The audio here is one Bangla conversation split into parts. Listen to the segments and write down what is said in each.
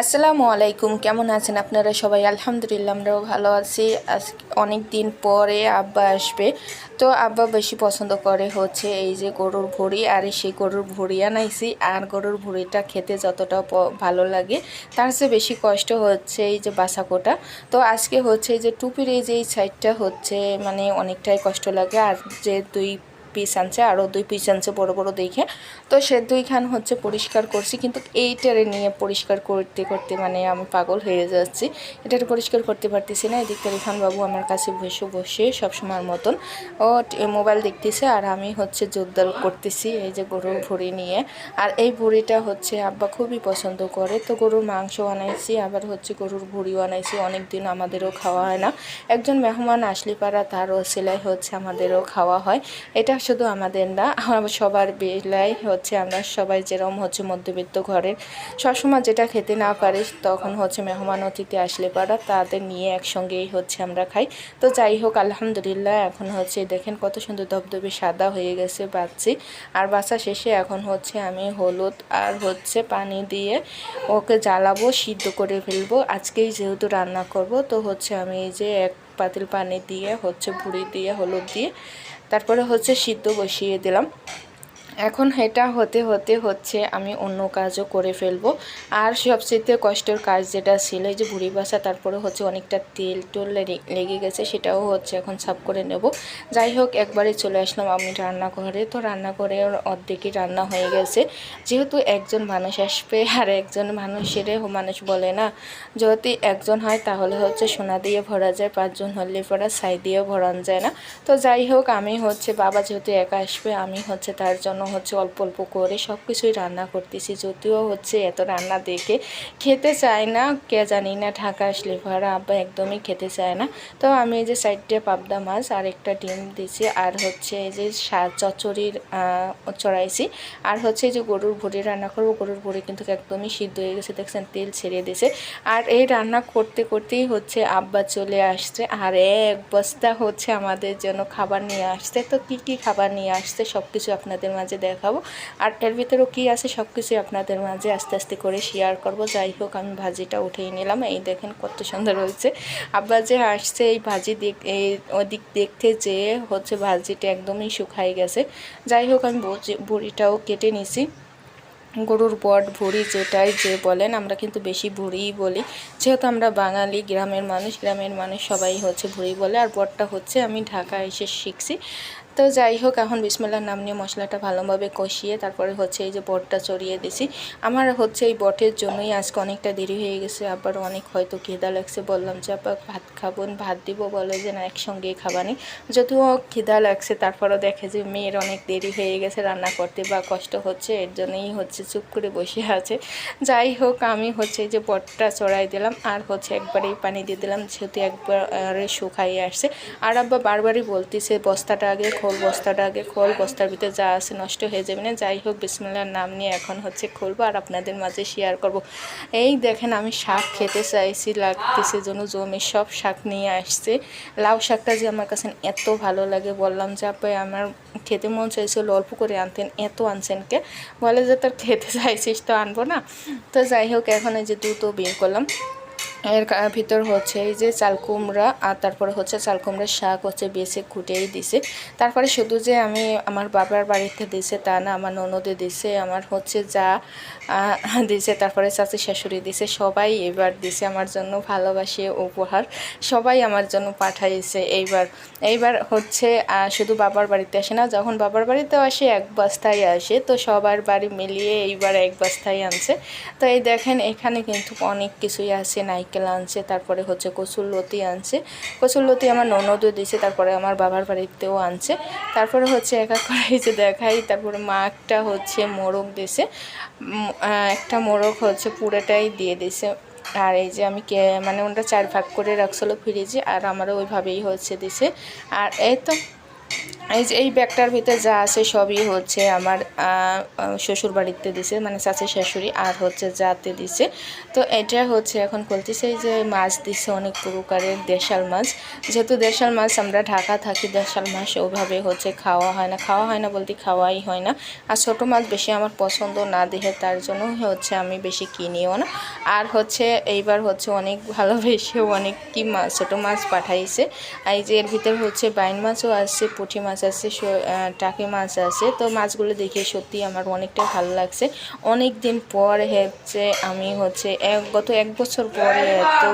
আসসালামু আলাইকুম, কেমন আছেন আপনারা সবাই? আলহামদুলিল্লাহ, আমরাও ভালো আছি। আজ অনেক দিন পরে আব্বা আসবে। তো আব্বা বেশি পছন্দ করে হচ্ছে এই যে গরুর ভুড়ি, আর সেই গরুর ভুড়ি আনাইছি। আর গরুর ভুড়িটা খেতে যতটা ভালো লাগে, তার চেয়ে বেশি কষ্ট হচ্ছে এই যে বাসাকোটা তো আজকে হচ্ছে এই যে টুপির এই যে এই সাইডটা হচ্ছে মানে অনেকটাই কষ্ট লাগে। আর যে দুই পিস আনছে আরও দুই পিস আনছে বড় বড় দেখে। তো সে দুইখান হচ্ছে পরিষ্কার করছি, কিন্তু এইটারে নিয়ে পরিষ্কার করতে করতে মানে আমি পাগল হয়ে যাচ্ছি। এটারে পরিষ্কার করতে পারতেছি না, এদিক থেকে বাবু আমার কাছে বসে বসে সবসময়ের মতন। ও মোবাইল দেখতেছে, আর আমি হচ্ছে জোরদাল করতেছি, এই যে গরুর ভুড়ি নিয়ে। আর এই ভুড়িটা হচ্ছে আব্বা খুবই পছন্দ করে। তো গরুর মাংস বানাইছি আবার হচ্ছে গরুর ভুড়ি বানাইছি অনেক দিন আমাদেরও খাওয়া হয় না। একজন মেহমান আসলে পারা তারও সেলাই হচ্ছে আমাদেরও খাওয়া হয়। এটা শুধু আমাদের না, আমার সবার বেলায় হচ্ছে আমরা সবাই যেরকম হচ্ছে মধ্যবিত্ত ঘরের, সবসময় যেটা খেতে না পারে তখন হচ্ছে মেহমান অতিথি আসলে পারা তাদের নিয়ে একসঙ্গেই হচ্ছে আমরা খাই। তো যাই হোক, আলহামদুলিল্লাহ এখন হচ্ছে দেখেন কত সুন্দর ধবধবে সাদা হয়ে গেছে বাচ্চি। আর বাচ্চা শেষে এখন হচ্ছে আমি হলুদ আর হচ্ছে পানি দিয়ে ওকে জ্বালাবো, সিদ্ধ করে ফেলব। আজকেই যেহেতু রান্না করব, তো হচ্ছে আমি এই যে এক পাতিল পানি দিয়ে, হচ্ছে ভুড়ি দিয়ে, হলুদ দিয়ে তারপরে হচ্ছে সিদ্ধ বসিয়ে দিলাম। এখন এটা হতে হতে, হচ্ছে আমি অন্য কাজও করে ফেলব। আর সবচেয়ে কষ্টের কাজ যেটা ছিল, এই যে ভুড়ি বাসা, তারপরে হচ্ছে অনেকটা তেল টোল লেগে গেছে, সেটাও হচ্ছে এখন সাফ করে নেব। যাই হোক, একবারে চলে আসলাম আমি রান্নাঘরে। তো রান্নাঘরে অর্ধেকই রান্না হয়ে গেছে। যেহেতু একজন মানুষ আসবে আর একজন মানুষের মানুষ বলে না, যদি একজন হয় তাহলে হচ্ছে সোনা দিয়ে ভরা যায়, পাঁচজন হলে পরা ছাই দিয়েও ভরানো যায় না। তো যাই হোক, আমি হচ্ছে, বাবা যেহেতু একা আসবে, আমি হচ্ছে তার জন্য হচ্ছে অল্প অল্প করে সব কিছুই রান্না করতেছি। যদিও হচ্ছে এত রান্না দেখে খেতে চায় না, কে জানি না ঢাকা আসলে ভরা আব্বা একদমই খেতে চায় না। তো আমি এই যে সাইডে পাবদা মাছ আর একটা ডিম দিয়েছি আর হচ্ছে এই যে চচ্চড়ির চড়াইছি। আর হচ্ছে এই যে গরুর ভুড়ি রান্না করব, গরুর ভুড়ি কিন্তু একদমই সিদ্ধ হয়ে গেছে, দেখছেন তেল ছেড়ে দিয়েছে। আর এই রান্না করতে করতেই হচ্ছে আব্বা চলে আসছে। আর এক বস্তা হচ্ছে আমাদের জন্য খাবার নিয়ে আসছে। তো কি কি খাবার নিয়ে আসছে সব কিছু আপনাদের মাঝে দেখাবো। আর এর ভিতরেও কী আছে সব কিছুই আপনাদের মাঝে আস্তে আস্তে করে শেয়ার করব। যাই হোক, আমি ভাজিটা উঠেই নিলাম। এই দেখেন কত সুন্দর হয়েছে। আব্বা যে আসছে এই ভাজি দেখ ওদিক দেখতে যে হচ্ছে ভাজিটা একদমই শুকাই গেছে। যাই হোক, আমি বুড়িটাও কেটে নিছি। গরুর বট, ভুড়ি যেটাই যে বলেন, আমরা কিন্তু বেশি ভুড়িই বলি। যেহেতু আমরা বাঙালি, গ্রামের মানুষ গ্রামের মানুষ সবাই হচ্ছে ভুড়ি বলে। আর বটটা হচ্ছে আমি ঢাকা এসে শিখছি। তো যাই হোক, এখন বিসমিল্লার নাম নিয়ে মশলাটা ভালোভাবে কষিয়ে তারপরে হচ্ছে এই যে বটটা চড়িয়ে দিছি। আমার হচ্ছে এই বটের জন্যই আজকে অনেকটা দেরি হয়ে গেছে, আবার অনেক হয়তো খিদা লাগছে। বললাম যে আপা ভাত খাব, ভাত দিব। বলে যে, না, একসঙ্গেই খাবানি যদিও খিদা লাগছে, তারপরও দেখে যে, মেয়ের অনেক দেরি হয়ে গেছে রান্না করতে বা কষ্ট হচ্ছে, এর জন্যই হচ্ছে চুপ করে বসে আছে। যাই হোক, আমি হচ্ছে এই যে বটটা চড়াই দিলাম, আর হচ্ছে একবারেই পানি দিয়ে দিলাম, যেহেতু একবারে শুকাইয়ে আসছে। আর আব্বা বারবারই বলতেছে, বস্তাটা আগে খোল, বস্তাটা আগে খোল, বস্তার ভিতরে যা আছে নষ্ট হয়ে যাবে না। যাই হোক, বিসমিল্লার নাম নিয়ে এখন হচ্ছে খুলবো আর আপনাদের মাঝে শেয়ার করব। এই দেখেন আমি শাক খেতে চাইছি, লাগতেছে জন্য জমি সব শাক নিয়ে আসছে। লাউ শাকটা যে আমার কাছে এত ভালো লাগে, বললাম যে আপা আমার খেতে মন চাইছিল অল্প করে আনতেন, এত আনছেন কে? বলে যে, তোর খেতে চাইছিস তো আনব না। তো যাই হোক, এখন এই যে দুটো বের করলাম। এর ভিতর হচ্ছে এই যে চাল কুমড়া, আর তারপরে হচ্ছে চাল কুমড়ার শাক হচ্ছে বেছে কুটেই দিছে। তারপরে শুধু যে আমি আমার বাবার বাড়িতে দিছে তা না, আমার ননদে দিছে, আমার হচ্ছে যা দিছে, তারপরে চাচি শাশুড়ি দিছে, সবাই এবার দিছে আমার জন্য ভালোবাসে, উপহার, সবাই আমার জন্য পাঠাইছে এইবার। এইবার হচ্ছে শুধু বাবার বাড়িতে আসে না, যখন বাবার বাড়িতেও আসে, এক বস্তায় আসে, তো সবার বাড়ি মিলিয়ে এইবার এক বস্তায় আনছে। তো এই দেখেন, এখানে কিন্তু অনেক কিছুই আছে নাইকেল আনছে, তারপরে হচ্ছে কচুর লতি আনছে। কচুর লতি আমার ননদও দিছে, তারপরে আমার বাবার বাড়িতেও আনছে। তারপরে হচ্ছে এক এক করে এই যে দেখাই, তারপরে মা একটা হচ্ছে মোরগ দিছে। একটা মোরগ হচ্ছে পুরোটাই দিয়ে দিছে। আর এই যে আমি মানে ওটা চার ভাগ করে রাখছিল ফ্রিজে, আর আমারও ওইভাবেই হচ্ছে দিছে। আর এই তো এই যে, এই ব্যাগটার ভিতরে যা আছে সবই হচ্ছে আমার শ্বশুর বাড়িতে দিছে মানে চাচি শাশুড়ি, আর হচ্ছে যাতে দিছে। তো এটা হচ্ছে এখন বলতেছে যে মাছ দিছে অনেক প্রকারের, দেশাল মাছ। যেহেতু দেশাল মাছ আমরা ঢাকা থাকি, দেশাল মাছ ওভাবে হচ্ছে খাওয়া হয় না। খাওয়া হয় না বলতে খাওয়াই হয় না। আর ছোটো মাছ বেশি আমার পছন্দ না দেহে, তার জন্য হচ্ছে আমি বেশি কিনিও না। আর হচ্ছে এইবার হচ্ছে অনেক ভালোবেসে অনেক কি মাছ ছোটো মাছ পাঠাইছে। আর এই যে এর ভিতর হচ্ছে বাইন মাছও আছে পুঁটি মাছ আছে টাকি মাছ আছে। তো মাছগুলো দেখে সত্যি আমার অনেকটা ভালো লাগছে। অনেক দিন পর হচ্ছে আমি হচ্ছে এক, গত এক বছর পরে তো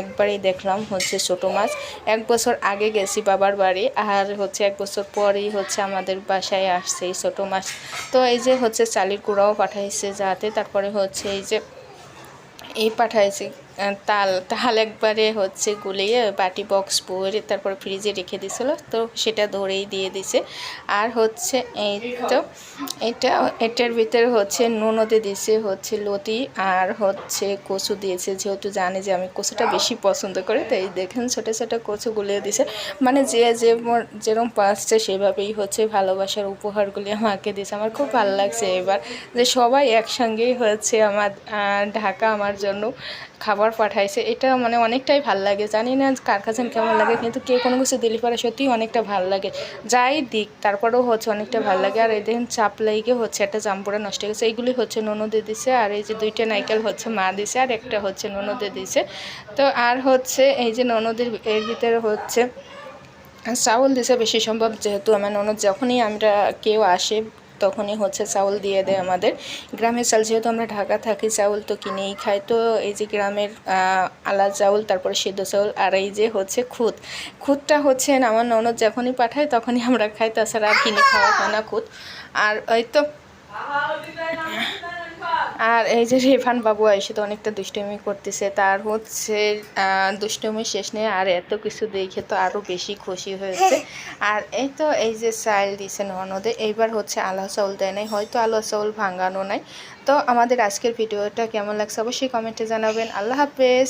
একবারই দেখলাম হচ্ছে ছোট মাছ। এক বছর আগে গেছি বাবার বাড়ি, আর হচ্ছে এক বছর পরেই হচ্ছে আমাদের বাসায় আসছে এই ছোটো মাছ। তো এই যে হচ্ছে চালির কুড়াও পাঠাইছে যাতে, তারপরে হচ্ছে এই যে, এই পাঠাইছি তাল তাল একবারে হচ্ছে গুলিয়ে বাটি বক্স পরে তারপর ফ্রিজে রেখে দিছিল তো সেটা ধরেই দিয়ে দিছে। আর হচ্ছে এই তো, এটা, এটার ভিতরে হচ্ছে নুনতে দিছে, হচ্ছে লতি আর হচ্ছে কচু দিয়েছে। যেহেতু জানে যে আমি কচুটা বেশি পছন্দ করি, তাই দেখেন ছোটো ছোটো কচু গুলিয়ে দিছে। মানে যে যে যেরকম পাচ্ছে সেভাবেই হচ্ছে ভালোবাসার উপহারগুলি আমাকে দিয়েছে আমার খুব ভালো লাগছে এবার যে সবাই একসঙ্গেই হচ্ছে আমার ঢাকা আমার জন্য খাবার পাঠাইছে। এটা মানে অনেকটাই ভালো লাগে। জানি না কার কাছে কেমন লাগে, কিন্তু কে কোনো কিছু দিলে পরে সত্যিই অনেকটা ভালো লাগে। যাই দিক, তারপরেও হচ্ছে অনেকটা ভালো লাগে। আর এই দেখেন চাপ লাইগে হচ্ছে একটা জাম্পুরা নষ্ট হয়ে গেছে। এইগুলি হচ্ছে ননদে দিছে, আর এই যে দুইটা নাইকেল হচ্ছে মা দিছে, আর একটা হচ্ছে ননদে দিছে। তো আর হচ্ছে এই যে ননদের এর ভিতরে হচ্ছে চাউল দিছে বেশি সম্ভব, যেহেতু আমার ননদ যখনই আমরা কেউ আসে তখনই হচ্ছে চাউল দিয়ে দেয় আমাদের। গ্রামের চাল, যেহেতু আমরা ঢাকা থাকি, চাউল তো কিনেই খাই। তো এই যে গ্রামের আলা চাউল, তারপরে সিদ্ধ চাউল, আর এই যে হচ্ছে খুদ। খুদটা হচ্ছে আমার ননদ যখনই পাঠায়, তখনই আমরা খাই। তাছাড়া আর কিনে খাওয়া হয় না খুদ। আর ওই তো আর এই যে রেফান বাবু এসে তো অনেকটা দুষ্টমি করতেছে, তার হচ্ছে দুষ্টমি শেষ নেই, আর এত কিছু দেখে তো আরও বেশি খুশি হয়েছে। আর এই তো এই যে চাল দিয়েছেন ননদে, এইবার হচ্ছে আলা চাউল দেয় নাই, হয়তো আলো চাউল ভাঙানো নাই। তো আমাদের আজকের ভিডিওটা কেমন লাগছে অবশ্যই কমেন্টে জানাবেন। আল্লাহ হাফেজ।